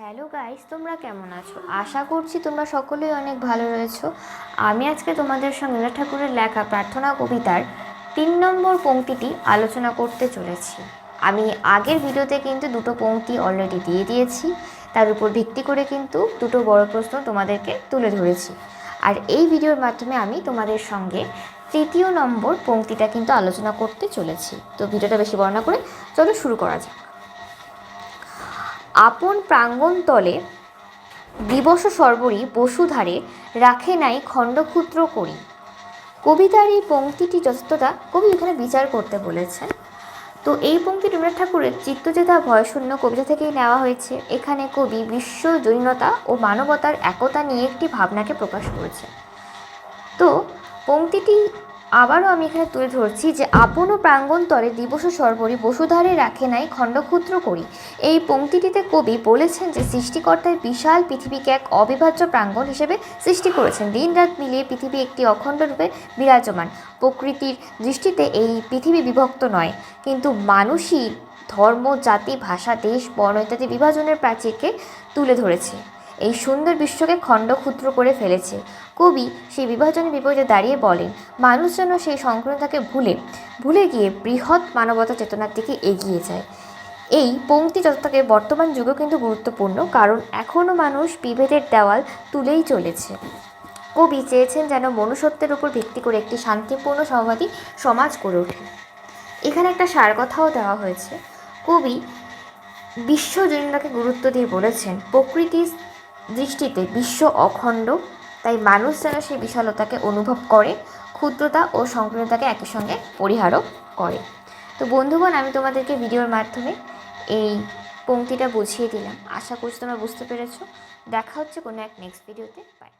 Hello guys তোমরা কেমন আছো? আশা করছি তোমরা সকলেই অনেক ভালো রয়েছো। আমি আজকে তোমাদের সঙ্গে ঠাকুরের লেখা প্রার্থনা কবিতার তিন নম্বর পংক্তিটি আলোচনা করতে চলেছি। আমি আগের ভিডিওতে কিন্তু দুটো পংক্তি অলরেডি দিয়ে দিয়েছি। তার উপর ভিত্তি করে কিন্তু দুটো বড় প্রশ্ন তোমাদেরকে তুলে ধরেছি। আর এই ভিডিওর মাধ্যমে আমি তোমাদের সঙ্গে তৃতীয় নম্বর পংক্তিটা কিন্তু আলোচনা করতে চলেছি। তো ভিডিওটা বেশি বর্ণনা করে চলো শুরু করা যাক। আপন প্রাঙ্গণ তলে দিবস সর্বরী বসুধারে রাখে নাই খণ্ডক্ষুদ্র করি। কবিতার এই পঙ্ক্তিটি যথার্থতা কবি এখানে বিচার করতে বলেছেন। তো এই পঙ্ক্তি রবীন্দ্রনাথ ঠাকুরের চিত্তচেতা ভয়শূন্য কবিতা থেকেই নেওয়া হয়েছে। এখানে কবি বিশ্ব জৈনতা ও মানবতার একতা নিয়ে একটি ভাবনাকে প্রকাশ করেছে তো পংক্তিটি আবারও আমি এখানে তুলে ধরছি যে আপন ও প্রাঙ্গণ তলে দিবস সর্বরী বসুধারে রাখে নাই খণ্ডক্ষুদ্র করি। এই পংক্তিটিতে কবি বলেছেন যে সৃষ্টিকর্তার বিশাল পৃথিবীকে এক অবিভাজ্য প্রাঙ্গণ হিসেবে সৃষ্টি করেছেন। দিন রাত মিলিয়ে পৃথিবী একটি অখণ্ড রূপে বিরাজমান। প্রকৃতির দৃষ্টিতে এই পৃথিবী বিভক্ত নয়। কিন্তু মানুষই ধর্ম, জাতি, ভাষা, দেশ, বর্ণ ইত্যাদি বিভাজনের প্রাচীরকে তুলে ধরেছে। এই সুন্দর বিশ্বকে খণ্ড ক্ষুদ্র করে ফেলেছে। কবি সেই বিভাজনের বিপরীতে দাঁড়িয়ে বলেন, মানুষ যেন সেই সংকীর্ণতাকে ভুলে ভুলে গিয়ে বৃহৎ মানবতা চেতনার দিকে এগিয়ে যায়। এই পঙ্ক্তি যতটাকে বর্তমান যুগেও কিন্তু গুরুত্বপূর্ণ, কারণ এখনও মানুষ বিভেদের দেওয়াল তুলেই চলেছে। কবি চেয়েছেন যেন মনুষ্যত্বের উপর ভিত্তি করে একটি শান্তিপূর্ণ সমবাদী সমাজ গড়ে ওঠে। এখানে একটা সার কথাও দেওয়া হয়েছে। কবি বিশ্বজনীনতাকে গুরুত্ব দিয়ে বলেছেন, প্রকৃতির দৃষ্টিতে বিশ্ব অখণ্ড, তাই মানুষ যেন সেই বিশালতাকে অনুভব করে, ক্ষুদ্রতা ও সংকীর্ণতাকে একই সঙ্গে পরিহারও করে। তো বন্ধুগণ, আমি তোমাদেরকে ভিডিওর মাধ্যমে এই পংক্তিটা বুঝিয়ে দিলাম। আশা করছি তোমরা বুঝতে পেরেছ। দেখা হচ্ছে কোনো এক নেক্সট ভিডিওতে বাই